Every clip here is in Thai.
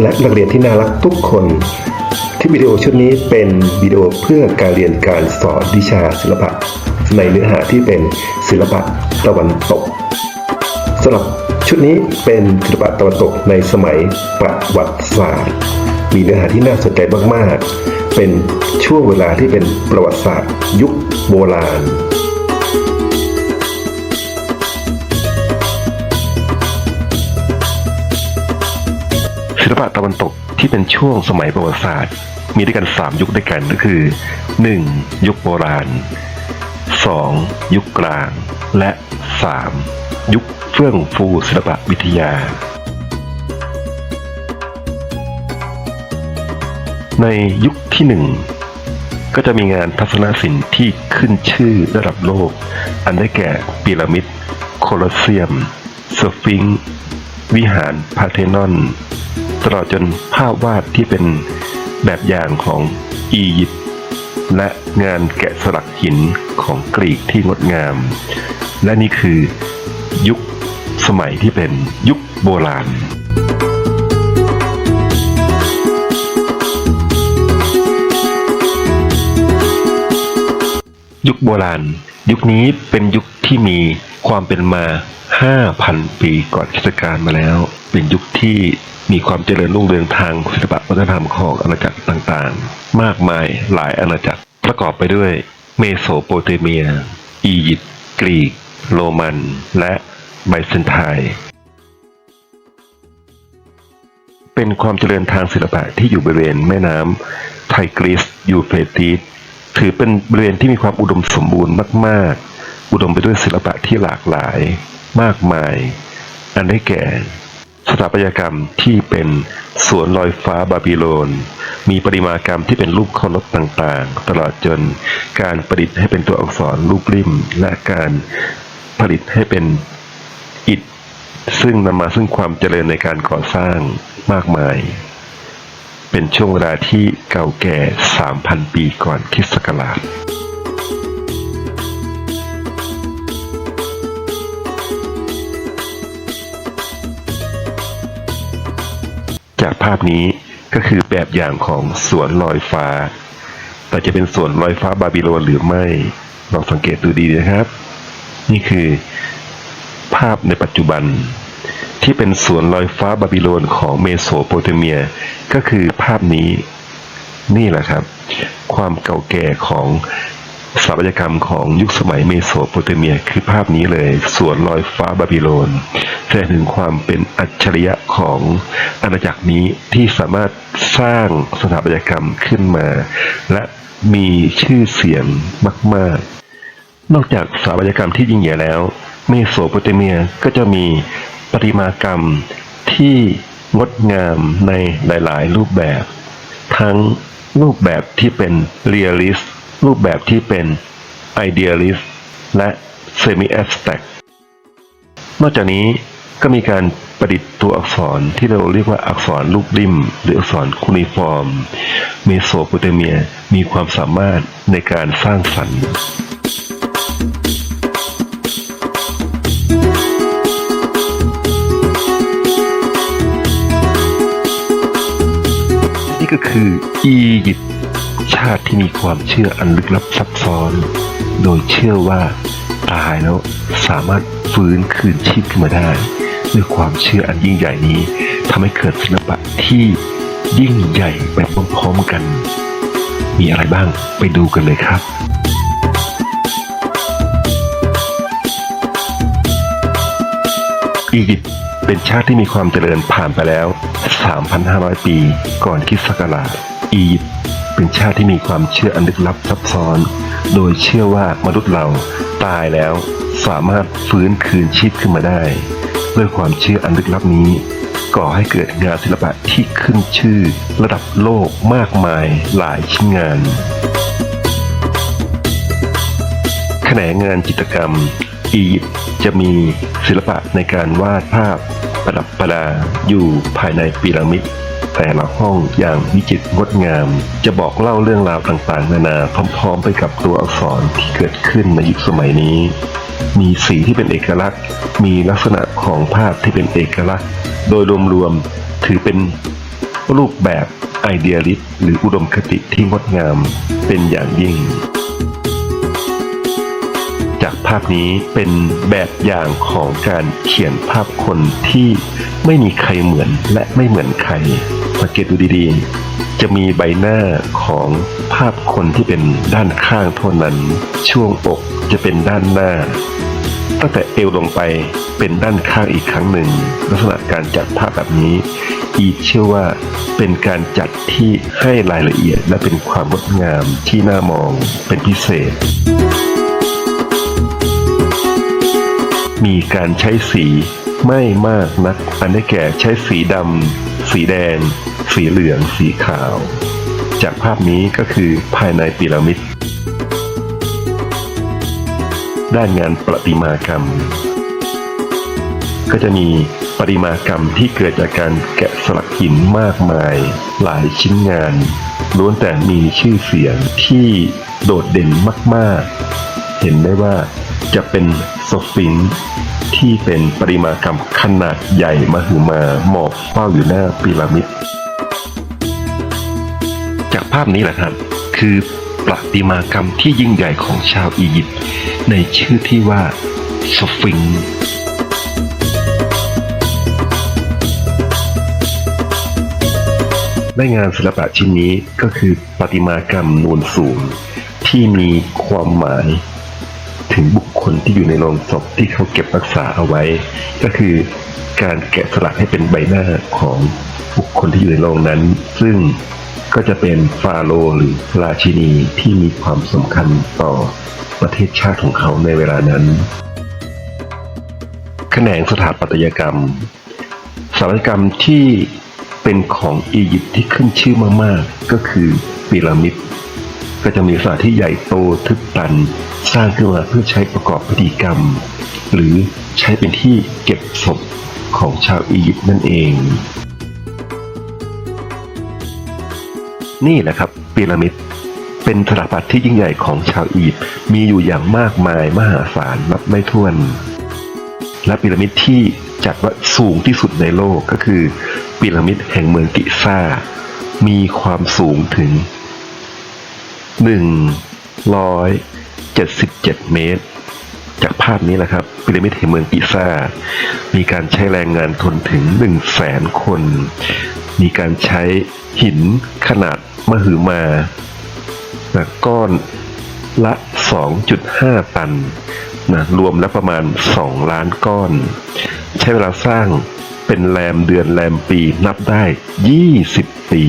และนักเรียนที่น่ารักทุกคน ที่วิดีโอชุดนี้เป็นวิดีโอเพื่อการเรียนการสอนวิชาศิลปะ ในเนื้อหาที่เป็นศิลปะตะวันตกสำหรับชุดนี้เป็นศิลปะตะวันตกในสมัยประวัติศาสตร์ มีเนื้อหาที่น่าสนใจมากๆ เป็นช่วงเวลาที่เป็นประวัติศาสตร์ ยุคโบราณะตะวันตกที่เป็นช่วงสมัยประวัติศาสตร์ มีด้วยกัน 3 ยุคด้วยกันก็คือ 1. ยุคโบราณ 2. ยุคกลาง และ 3. ยุคเฟื่องฟูศิลปะวิทยา ในยุคที่ 1 ก็จะมีงานทัศนศิลป์ที่ขึ้นชื่อระดับโลก อันได้แก่พีระมิด โคลอสเซียม สฟิงวิหารพาเทนอน ตลอดจนภาพวาดที่เป็นแบบอย่างของอียิปต์และงานแกะสลักหินของกรีกที่งดงาม และนี่คือยุคสมัยที่เป็นยุคโบราณยุคโบราณ ยุคนี้เป็นยุคที่มีความเป็นมา 5,000 ปีก่อนคริสตกาลมาแล้ว เป็นยุคที่ มีความเจริญรุ่งเรืองทางศิลปะวัฒนธรรมของอาณาจักรต่างๆ มากมายหลายอาณาจักรประกอบไปด้วย เมโสโปเตเมีย อียิปต์กรีก โรมัน และไบเซนไทน์เป็นความเจริญทางศิลปะที่อยู่บริเวณแม่น้ำไทกรีสยูเฟรติสถือเป็นบริเวณที่มีความอุดมสมบูรณ์มาก ๆ อุดมไปด้วยศิลปะที่หลากหลาย มากมาย อันได้แก่ ถาปัตยกรรมที่เป็นสวนลอยฟ้าบาบิโลน มีปริมากรรมที่เป็นรูปเคารพต่างๆ ตลอดจนการประดิษฐ์ให้เป็นตัวอักษรรูปริมและการผลิตให้เป็นอิฐซึ่งนำมาซึ่งความเจริญในการก่อสร้างมากมาย เป็นช่วงเวลาที่เก่าแก่ 3,000 ปีก่อนคริสต์ศักราช จากภาพนี้ก็คือแบบอย่างของสวนลอยฟ้า แต่จะเป็นสวนลอยฟ้าบาบิโลนหรือไม่ลองสังเกตดูดีนะครับ นี่คือภาพในปัจจุบัน ที่เป็นสวนลอยฟ้าบาบิโลนของเมโสโปเตเมีย ก็คือภาพนี้นี่แหละครับ ความเก่าแก่ของ สถาปัตยกรรมของยุคสมัยเมโสโปเตเมียคือภาพนี้เลยสวนลอยฟ้าบาบิโลนแสดงถึงความเป็นอัจฉริยะของอาณาจักรนี้ที่สามารถสร้างสถาปัตยกรรมขึ้นมา และมีชื่อเสียงมาก ๆ นอกจากสถาปัตยกรรมที่ยิ่งใหญ่แล้ว เมโสโปเตเมียก็จะมีประติมากรรมที่งดงามในหลาย ๆ รูปแบบ ทั้งรูปแบบที่เป็นเรียลิส รูปแบบที่เป็นไอเดียลิสและเซมิแอ s สแต็กนอกจากนี้ก็มีการประดิษฐ์ตัวอักษรที่เราเรียกว่าอักษรลูกริม หรืออักษรคูนิฟอร์ม เมโสโปเตเมียมีความสามารถในการสร้างสรรค์นี่ก็คืออียิปต์ ชาติที่มีความเชื่ออันลึกลับซับซ้อน โดยเชื่อว่าตายแล้วสามารถฟื้นคืนชีพขึ้นมาได้ ด้วยความเชื่ออันยิ่งใหญ่นี้ทำให้เกิดศิลปะที่ยิ่งใหญ่ไปพร้อมๆกัน มีอะไรบ้างไปดูกันเลยครับอียิปต์เป็นชาติที่มีความเจริญผ่านไปแล้ว 3,500 ปีก่อนคริสต์ศักราชอียิปต์ เป็นชาติที่มีความเชื่ออันลึกลับซับซ้อน โดยเชื่อว่ามนุษย์เราตายแล้วสามารถฟื้นคืนชีพขึ้นมาได้ ด้วยความเชื่ออันลึกลับนี้ ก่อให้เกิดงานศิลปะที่ขึ้นชื่อ ระดับโลกมากมายหลายชิ้นงานแขนงงานจิตรกรรมอียิปต์จะมีศิลปะในการวาดภาพประดับประดาอยู่ภายในพีระมิด แต่ละห้องอย่างวิจิตรงดงาม จะบอกเล่าเรื่องราวต่างๆ นานาพร้อมๆ ไปกับตัวอักษรที่เกิดขึ้นในยุคสมัยนี้ มีสีที่เป็นเอกลักษณ์ มีลักษณะของภาพที่เป็นเอกลักษณ์ โดยรวมๆถือเป็นรูปแบบไอเดียลิสหรืออุดมคติที่งดงามเป็นอย่างยิ่ง จากภาพนี้เป็นแบบอย่างของการเขียนภาพคนที่ไม่มีใครเหมือนและไม่เหมือนใคร สังเกตดูดีๆ จะมีใบหน้าของภาพคนที่เป็นด้านข้างเท่านั้น ช่วงอกจะเป็นด้านหน้า ตั้งแต่เอวลงไปเป็นด้านข้างอีกครั้งหนึ่ง ลักษณะการจัดภาพแบบนี้อีกเชื่อว่าเป็นการจัดที่ให้รายละเอียดและเป็นความงดงามที่น่ามองเป็นพิเศษ มีการใช้สีไม่มากนัก อันได้แก่ใช้สีดำ สีแดง สีเหลือง สีขาว จากภาพนี้ก็คือภายในพีระมิด ด้านงานประติมากรรม ก็จะมีประติมากรรมที่เกิดจากการแกะสลักหินมากมาย หลายชิ้นงานล้วนแต่มีชื่อเสียงที่โดดเด่นมาก ๆ เห็นได้ว่าจะเป็นสฟิงที่เป็นปริมากรรมขนาดใหญ่มหึมาหมอบเฝ้าอยู่หน้าพีระมิด จากภาพนี้แหละครับ คือประติมากรรมที่ยิ่งใหญ่ของชาวอียิปต์ในชื่อที่ว่าสฟิงค์และงานศิลปะชิ้นนี้ก็คือประติมากรรมนูนสูง ที่มีความหมายถึงบุคคลที่อยู่ในโรงศพที่เขาเก็บรักษาเอาไว้ ก็คือการแกะสลักให้เป็นใบหน้าของบุคคลที่อยู่ในโรงนั้น ซึ่ง ก็จะเป็นฟาโรหรือราชินีที่มีความสำคัญต่อประเทศชาติของเขาในเวลานั้น แขนงสถาปัตยกรรมสถาปัตยกรรมที่เป็นของอียิปต์ที่ขึ้นชื่อมากๆ ก็คือพีระมิด ก็จะมีสถานที่ใหญ่โตทึบตันสร้างขึ้นมาเพื่อใช้ประกอบพิธีกรรม หรือใช้เป็นที่เก็บศพของชาวอียิปต์นั่นเอง นี่แหละครับพีระมิด เป็นสถาปัตย์ที่ยิ่งใหญ่ของชาวอียิปต์มีอยู่อย่างมากมายมหาศาลนับไม่ถ้วน และพีระมิดที่จัดว่าสูงที่สุดในโลกก็คือพีระมิดแห่งเมืองกิซ่า มีความสูงถึง 177 เมตร จากภาพนี้แหละครับพีระมิดแห่งเมืองกิซ่า มีการใช้แรงงานทนถึง 1 0 0 0 0แสนคน มีการใช้หินขนาด มหึมานะก้อนละ 2.5 ตันนะรวมแล้วประมาณ 2 ล้านก้อน ใช้เวลาสร้างเป็นแรมเดือนแรมปีนับได้ 20 ปี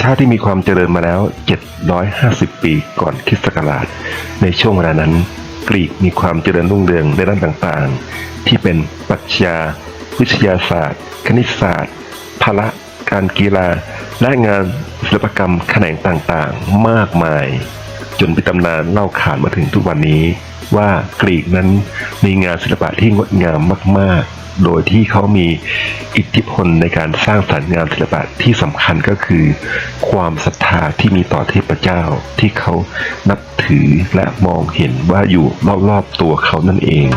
ชาติที่มีความเจริญมาแล้ว 750 ปีก่อนคริสต์ศักราช ในช่วงเวลานั้น กรีกมีความเจริญรุ่งเรืองในด้านต่างๆ ที่เป็นปรัชญาวิทยาศาสตร์ คณิตศาสตร์พละการกีฬา และงานศิลปกรรมแขนงต่างๆ มากมาย จนเป็นตำนานเล่าขานมาถึงทุกวันนี้ ว่ากรีกนั้นมีงานศิลปะที่งดงามมากๆ โดยที่เขามีอิทธิพลในการสร้างสรรค์งานศิลปะที่สำคัญก็คือ ความศรัทธาที่มีต่อเทพเจ้าที่เขานับถือและมองเห็นว่าอยู่รอบๆตัวเขานั่นเอง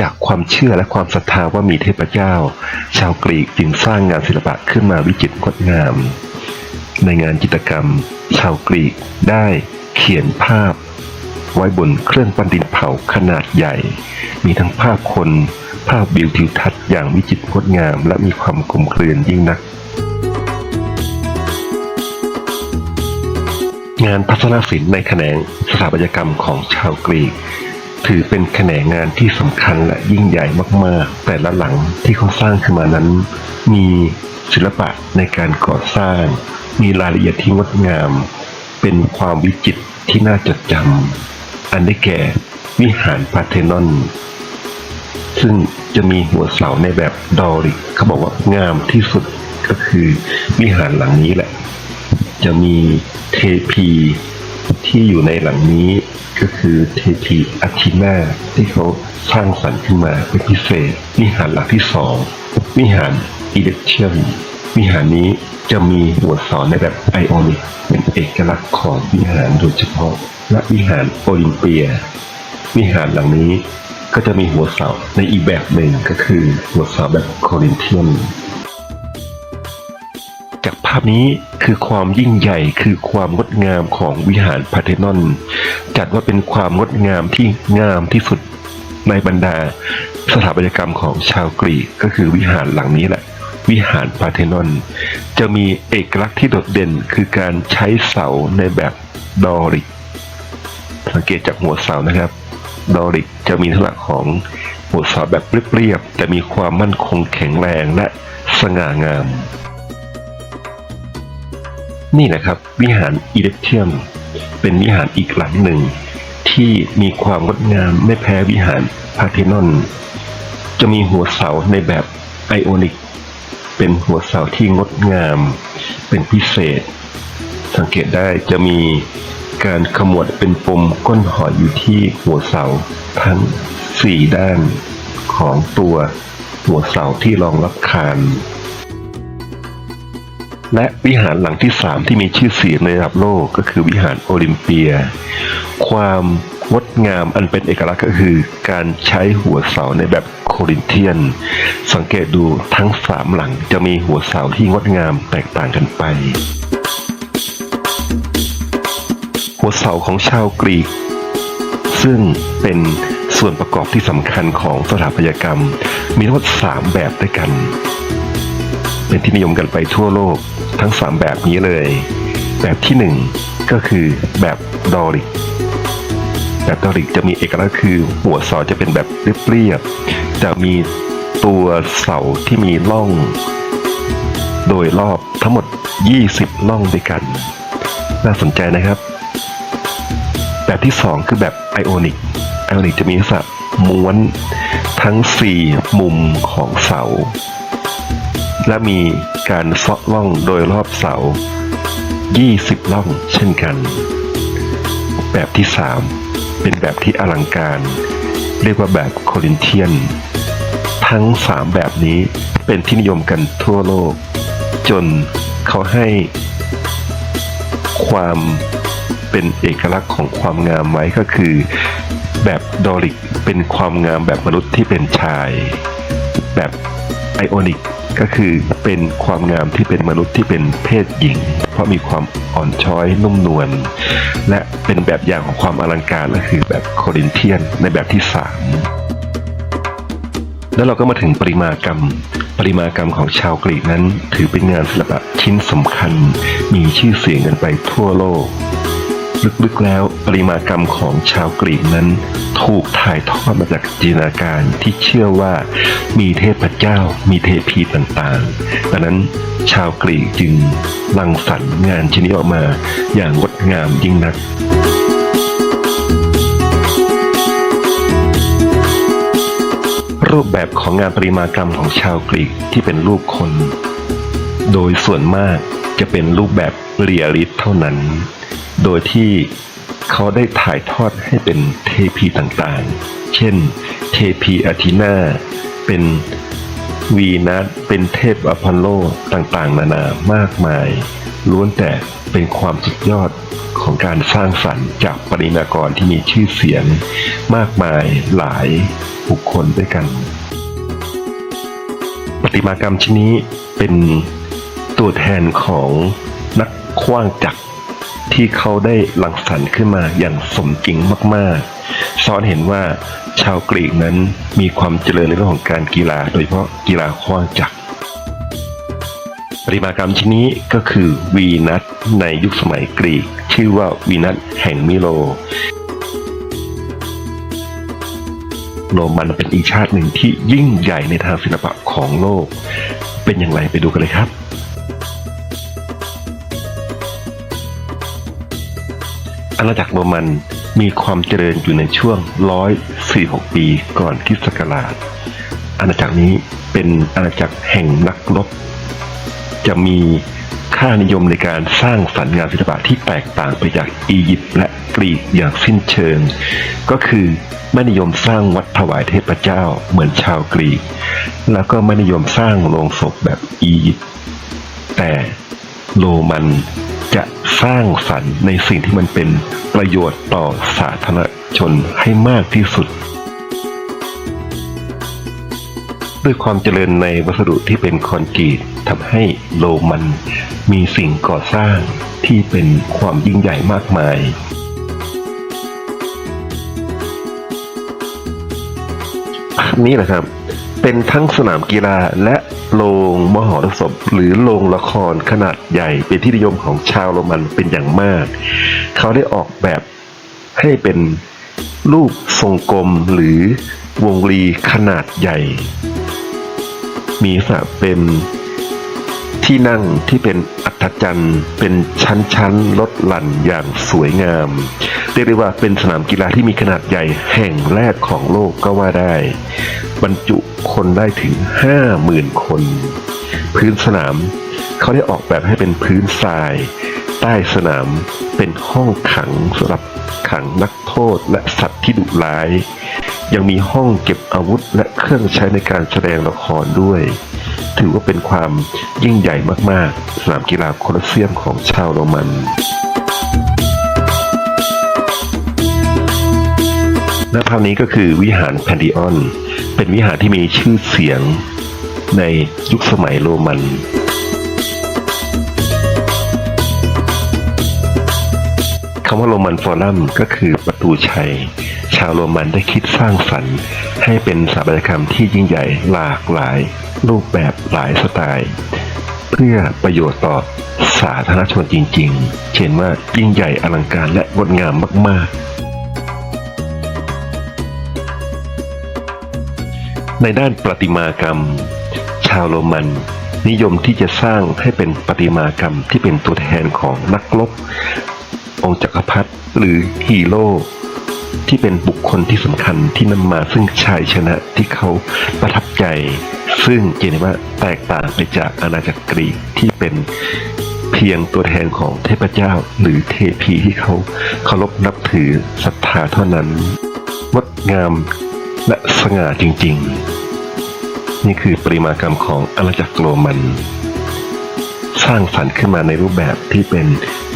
จากความเชื่อและความศรัทธาว่ามีเทพเจ้า ชาวกรีกจึงสร้างงานศิลปะขึ้นมาวิจิตรงดงาม ในงานจิตรกรรม ชาวกรีกได้เขียนภาพ ไว้บนเครื่องปั้นดินเผาขนาดใหญ่ มีทั้งภาพคน ภาพวิวทิวทัศน์อย่างวิจิตรงดงาม และมีความกลมกลืนยิ่งนัก งานพัฒนาศิลป์ในแขนงสถาปัตยกรรมของชาวกรีก ถือเป็นแขนงงานที่สำคัญและยิ่งใหญ่มากๆ แต่ละหลังที่เขาสร้างขึ้นมานั้น มีศิลปะในการก่อสร้าง มีรายละเอียดที่งดงาม เป็นความวิจิตรที่น่าจดจำ อันได้แก่วิหารพาเทนอน ซึ่งจะมีหัวเสาในแบบดอริกเขาบอกว่างามที่สุดก็คือวิหารหลังนี้แหละ จะมีเทพีที่อยู่ในหลังนี้ก็คือเทพีอาทินาที่เขาสร้างสรรค์ขึ้นมาเป็นพิเศษ วิหารหลังที่สองวิหารอีเดเชียมวิหารนี้จะมีหัวเสอนในแบบไอออนิกเป็นเอกลักษณ์ของวิหารโดยเฉพาะ และวิหารโอลิมเปีย วิหารหลังนี้ก็จะมีหัวเสาในอีกแบบหนึ่งก็คือหัวเสาแบบโครินเทียน จากภาพนี้คือความยิ่งใหญ่คือความงดงามของวิหารพาเทนอน จัดว่าเป็นความงดงามที่งามที่สุดในบรรดาสถาปัตยกรรมของชาวกรีกก็คือวิหารหลังนี้แหละ วิหารพาเทนอน จะมีเอกลักษณ์ที่โดดเด่นคือการใช้เสาในแบบดอริก สังเกตจากหัวเสานะครับดอริกจะมีลักษณะของหัวเสาแบบเรียบๆแต่มีความมั่นคงแข็งแรงและสง่างาม นี่แหละครับวิหารอีเดเทียม เป็นวิหารอีกหลังหนึ่ง ที่มีความงดงามไม่แพ้วิหารพาเทนอน จะมีหัวเสาในแบบไอโอนิก เป็นหัวเสาที่งดงาม เป็นพิเศษ สังเกตได้จะมี การขมวดเป็นปมก้นหอยอยู่ที่หัวเสาทั้งสี่ด้านของตัวหัวเสาที่รองรับคานและวิหารหลังที่สามที่มีชื่อเสียงในระดับโลกก็คือวิหารโอลิมเปีย ความงดงามอันเป็นเอกลักษณ์ก็คือ การใช้หัวเสาในแบบโครินเทียน สังเกตดูทั้งสามหลังจะมีหัวเสาที่งดงามแตกต่างกันไป หัวเสาของชาวกรีก ซึ่งเป็นส่วนประกอบที่สำคัญของสถาปัตยกรรม มีทั้งหมดสามแบบด้วยกัน เป็นที่นิยมกันไปทั่วโลกทั้ง 3 แบบนี้เลย แบบที่ 1 ก็คือแบบดอริกแบบดอริกจะมีเอกลักษณ์คือหัวเสาจะเป็นแบบเรียบๆจะมีตัวเสาที่มีร่อง โดยรอบทั้งหมด 20 ร่องด้วยกัน น่าสนใจนะครับ แบบที่ 2 คือแบบไอโอนิกไอโอนิกจะมีลักษณะม้วนทั้ง 4 มุมของเสา และมีการเซาะล่องโดยรอบเสา 20 ล่องเช่นกัน แบบที่ 3 เป็นแบบที่อลังการ เรียกว่าแบบโครินเทียน ทั้ง 3 แบบนี้เป็นที่นิยมกันทั่วโลก จนเขาให้ความ เป็นเอกลักษณ์ของความงามไว้ก็คือ แบบดอริกเป็นความงามแบบมนุษย์ที่เป็นชาย แบบไอโอนิกก็คือเป็นความงามที่เป็นมนุษย์ที่เป็นเพศหญิง เพราะมีความอ่อนช้อยนุ่มนวลและเป็นแบบอย่างของความอลังการก็คือแบบโครินเทียนในแบบที่สามแล้วเราก็มาถึงปริมากรรม ปริมากรรมของชาวกรีกนั้น ถือเป็นงานศิลปะชิ้นสำคัญ มีชื่อเสียงกันไปทั่วโลก ลึกๆแล้วปริมากรรมของชาวกรีกนั้น ถูกถ่ายทอดมาจากจินตนาการที่เชื่อว่ามีเทพเจ้ามีเทพีต่างๆดังนั้นชาวกรีกจึงรังสรรค์งานชิ้นนี้ออกมาอย่างงดงามยิ่งนักรูปแบบของงานปริมากรรมของชาวกรีกที่เป็นรูปคน โดยส่วนมากจะเป็นรูปแบบเรียลิสเท่านั้น โดยที่เขาได้ถ่ายทอดให้เป็นเทพีต่างๆ เช่น เทพีอาทินาเป็นวีนัสเป็นเทพอพอลโลต่างๆ นานามากมาย ล้วนแต่เป็นความสุดยอดของการสร้างสรรค์จากปริมากรที่มีชื่อเสียง มากมายหลายบุคคลด้วยกันประติมากรรมชิ้นนี้เป็นตัวแทนของนักขว้างจักร ที่เขาได้รังสรรค์ขึ้นมาอย่างสมจริงมากๆซ้อนเห็นว่าชาวกรีกนั้นมีความเจริญในเรื่องของการกีฬา โดยเฉพาะกีฬาขว้างจักรปริมากรรมชิ้นนี้ก็คือวีนัสในยุคสมัยกรีก ชื่อว่าวีนัสแห่งมิโล โรมันเป็นอีกชาติหนึ่งที่ยิ่งใหญ่ในทางศิลปะของโลก เป็นอย่างไรไปดูกันเลยครับ อาณาจักรโรมันมีความเจริญอยู่ในช่วง 146 ปีก่อนคริสต์ศักราช อาณาจักรนี้เป็นอาณาจักรแห่งนักรบ จะมีค่านิยมในการสร้างสรรค์งานศิลปะที่แตกต่างไปจากอียิปต์และกรีกอย่างสิ้นเชิง ก็คือไม่นิยมสร้างวัดถวายเทพเจ้าเหมือนชาวกรีก แล้วก็ไม่นิยมสร้างโลงศพแบบอียิปต์แต่โรมัน จะสร้างสรรค์ในสิ่งที่มันเป็นประโยชน์ต่อสาธารณชนให้มากที่สุด ด้วยความเจริญในวัสดุที่เป็นคอนกรีตทำให้โรมันมีสิ่งก่อสร้างที่เป็นความยิ่งใหญ่มากมายนี่แหละครับ เป็นทั้งสนามกีฬาและโรงมหรสพหรือโรงละครขนาดใหญ่ เป็นที่นิยมของชาวโรมันเป็นอย่างมาก เขาได้ออกแบบให้เป็นรูปทรงกลมหรือวงรีขนาดใหญ่ มีลักษณะเป็นที่นั่งที่เป็นอัศจรรย์เป็นชั้นๆลดหลั่นอย่างสวยงาม เรียกได้ว่าเป็นสนามกีฬาที่มีขนาดใหญ่แห่งแรกของโลกก็ว่าได้ บรรจุคนได้ถึง 50,000 คน พื้นสนามเขาได้ออกแบบให้เป็นพื้นทราย ใต้สนามเป็นห้องขังสำหรับขังนักโทษและสัตว์ที่ดุร้าย ยังมีห้องเก็บอาวุธและเครื่องใช้ในการแสดงละครด้วย ถือว่าเป็นความยิ่งใหญ่มากๆ สนามกีฬาโคลอสเซียมของชาวโรมันและภาพนี้ก็คือวิหารแพนดิออน เป็นวิหารที่มีชื่อเสียงในยุคสมัยโรมันคำว่าโรมันฟอรัมก็คือประตูชัย ชาวโรมันได้คิดสร้างสรรค์ให้เป็นสถาปัตยกรรมที่ยิ่งใหญ่หลากหลายรูปแบบหลายสไตล์ เพื่อประโยชน์ต่อสาธารณชนจริง ๆ เช่นว่ายิ่งใหญ่อลังการและงดงามมาก ๆ ในด้านประติมากรรม ชาวโรมัน นิยมที่จะสร้างให้เป็นประติมากรรมที่เป็นตัวแทนของนักรบองค์จักรพรรดิหรือฮีโร่ที่เป็นบุคคลที่สำคัญที่นำมาซึ่งชัยชนะที่เขาประทับใจ ซึ่งเจนว่าแตกต่างไปจากอาณาจักรกรีกที่เป็นเพียงตัวแทนของเทพเจ้าหรือเทพีที่เขาเคารพนับถือศรัทธาเท่านั้นงดงามและสง่าจริง ๆ นี่คือปริมากรรมของอาณาจักรโรมัน สร้างสรรค์ขึ้นมาในรูปแบบที่เป็น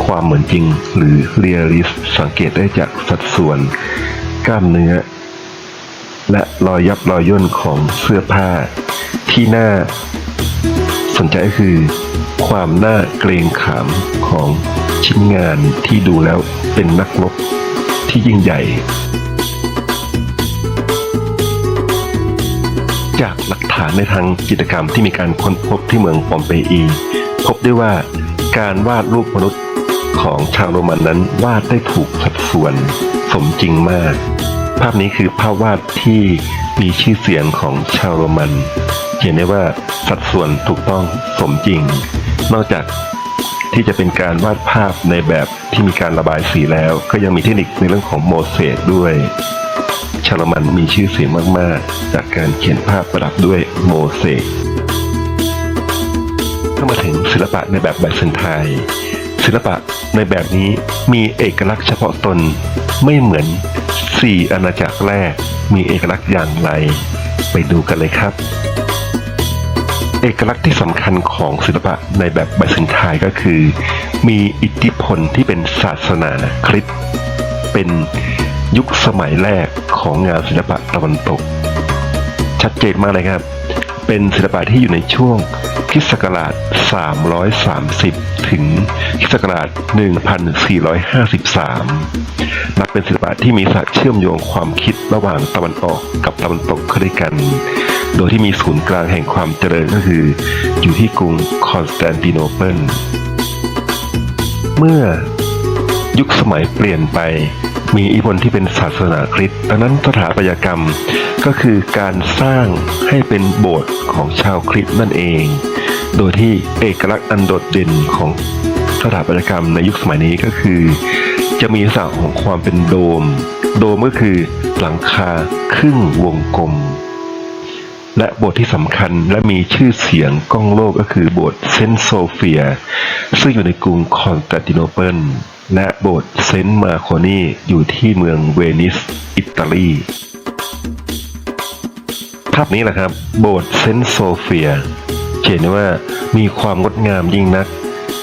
ความเหมือนจริงหรือเรียลิสสังเกตได้จากสัดส่วน กล้ามเนื้อ และรอยยับรอยย่นของเสื้อผ้า ที่น่าสนใจก็คือ ความน่าเกรงขามของชิ้นงานที่ดูแล้วเป็นนักรบที่ยิ่งใหญ่ หลักฐานในทางจิตรกรรมที่มีการค้นพบที่เมืองปอมเปอี พบได้ว่าการวาดรูปมนุษย์ของชาวโรมันนั้นวาดได้ถูกสัดส่วนสมจริงมาก ภาพนี้คือภาพวาดที่มีชื่อเสียงของชาวโรมันเห็นได้ว่าสัดส่วนถูกต้องสมจริง นอกจากที่จะเป็นการวาดภาพในแบบที่มีการระบายสีแล้ว ก็ยังมีเทคนิคในเรื่องของโมเสสด้วย ชาวรมันมีชื่อเสียงมาก ๆ จากการเขียนภาพประดับด้วยโมเสสเข้ามาถึงศิลปะในแบบไบเซนไทน์ศิลปะในแบบนี้มีเอกลักษณ์เฉพาะตนไม่เหมือนสี่อาณาจักรแรก มีเอกลักษณ์อย่างไร ไปดูกันเลยครับ เอกลักษณ์ที่สำคัญของศิลปะในแบบไบเซนไทน์ก็คือ มีอิทธิพลที่เป็นศาสนาคริสต์เป็น ยุคสมัยแรกของงานศิลปะตะวันตก ชัดเจนมากเลยครับ เป็นศิลปะที่อยู่ในช่วงคริสต์ศักราช 330 ถึงคริสต์ศักราช 1453 นับเป็นศิลปะที่มีสายเชื่อมโยงความคิดระหว่างตะวันออกกับตะวันตกเข้าด้วยกัน โดยที่มีศูนย์กลางแห่งความเจริญก็คือ อยู่ที่กรุงคอนสแตนติโนเปิล เมื่อยุคสมัยเปลี่ยนไป มีอิทธิพลที่เป็นศาสนาคริสต์ดังนั้นสถาปัตยกรรมก็คือการสร้างให้เป็นโบสถ์ของชาวคริสต์นั่นเอง โดยที่เอกลักษณ์อันโดดเด่นของสถาปัตยกรรมในยุคสมัยนี้ก็คือ จะมีลักษณะของความเป็นโดม โดมก็คือหลังคาครึ่งวงกลม และโบสถ์ที่สำคัญและมีชื่อเสียงก้องโลกก็คือโบสถ์เซนต์โซเฟีย ซึ่งอยู่ในกรุงคอนสแตนติโนเปิลและโบสถ์เซนต์มาโคนีอยู่ที่เมืองเวนิส อิตาลีภาพนี้แหละครับ โบสถ์เซนต์โซเฟียเห็นได้ว่ามีความงดงามยิ่งนัก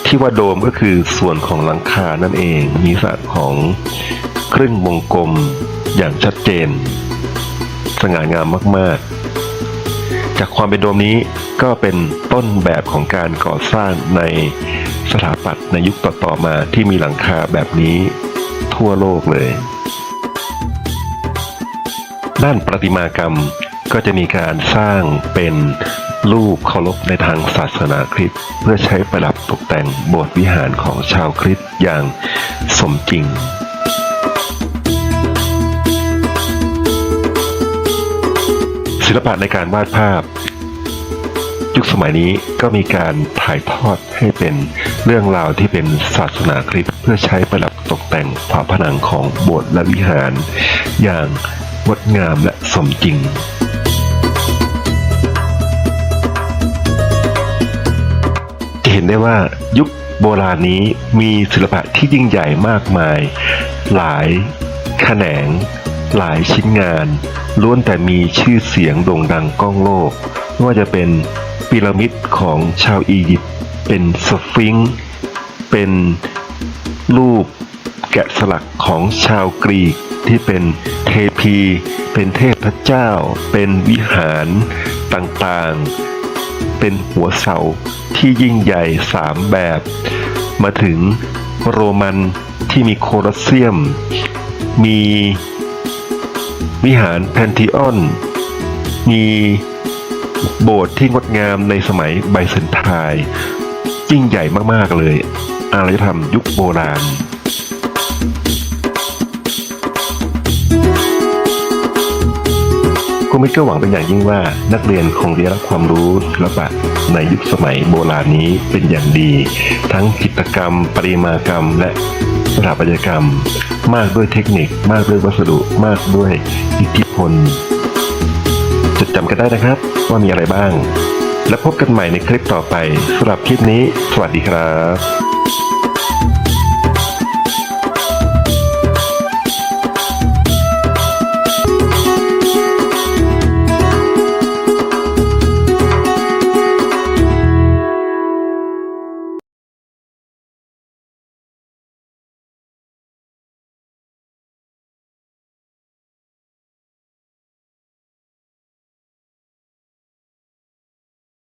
ที่ว่าโดมก็คือส่วนของหลังคานั่นเอง มีลักษณะของครึ่งวงกลมอย่างชัดเจน สง่างามมากๆ จากความเป็นโดมนี้ก็เป็นต้นแบบของการก่อสร้างในสถาปัตย์ในยุคต่อๆมาที่มีหลังคาแบบนี้ทั่วโลกเลย ด้านประติมากรรมก็จะมีการสร้างเป็นรูปเคารพในทางศาสนาคริสต์เพื่อใช้ประดับตกแต่งโบสถ์วิหารของชาวคริสต์อย่างสมจริงศิลปะในการวาดภาพ ยุคสมัยนี้ก็มีการถ่ายทอดให้เป็นเรื่องราวที่เป็นศาสนาคริสต์เพื่อใช้ประดับตกแต่งฝาผนังของโบสถ์และวิหาร อย่างงดงามและสมจริงจะเห็นได้ว่ายุคโบราณนี้มีศิลปะที่ยิ่งใหญ่มากมาย หลายแขนง หลายชิ้นงานล้วนแต่มีชื่อเสียงโด่งดังก้องโลกไม่ว่าจะเป็น พีระมิดของชาวอียิปต์เป็นสฟิงค์เป็นรูปแกะสลักของชาวกรีกที่เป็นเทพี เป็นเทพเจ้า เป็นวิหารต่างๆ เป็นหัวเสาที่ยิ่งใหญ่สามแบบ มาถึงโรมันที่มีโคลอสเซียม มีวิหารแพนทิออน มี โบสถ์ที่งดงามในสมัยไบเซนไทน์ยิ่งใหญ่มากๆเลย อารยธรรมยุคโบราณคุณมิตรก็หวังเป็นอย่างยิ่งว่านักเรียนคงได้รับความรู้ศิลปะในยุคสมัยโบราณนี้เป็นอย่างดี ทั้งจิตกรรม ปริมากรรม และสถาปัตยกรรม มากด้วยเทคนิค มากด้วยวัสดุ มากด้วยอิทธิพลจดจำกันได้นะครับ ว่ามีอะไรบ้าง และพบกันใหม่ในคลิปต่อไปสำหรับคลิปนี้ สวัสดีครับ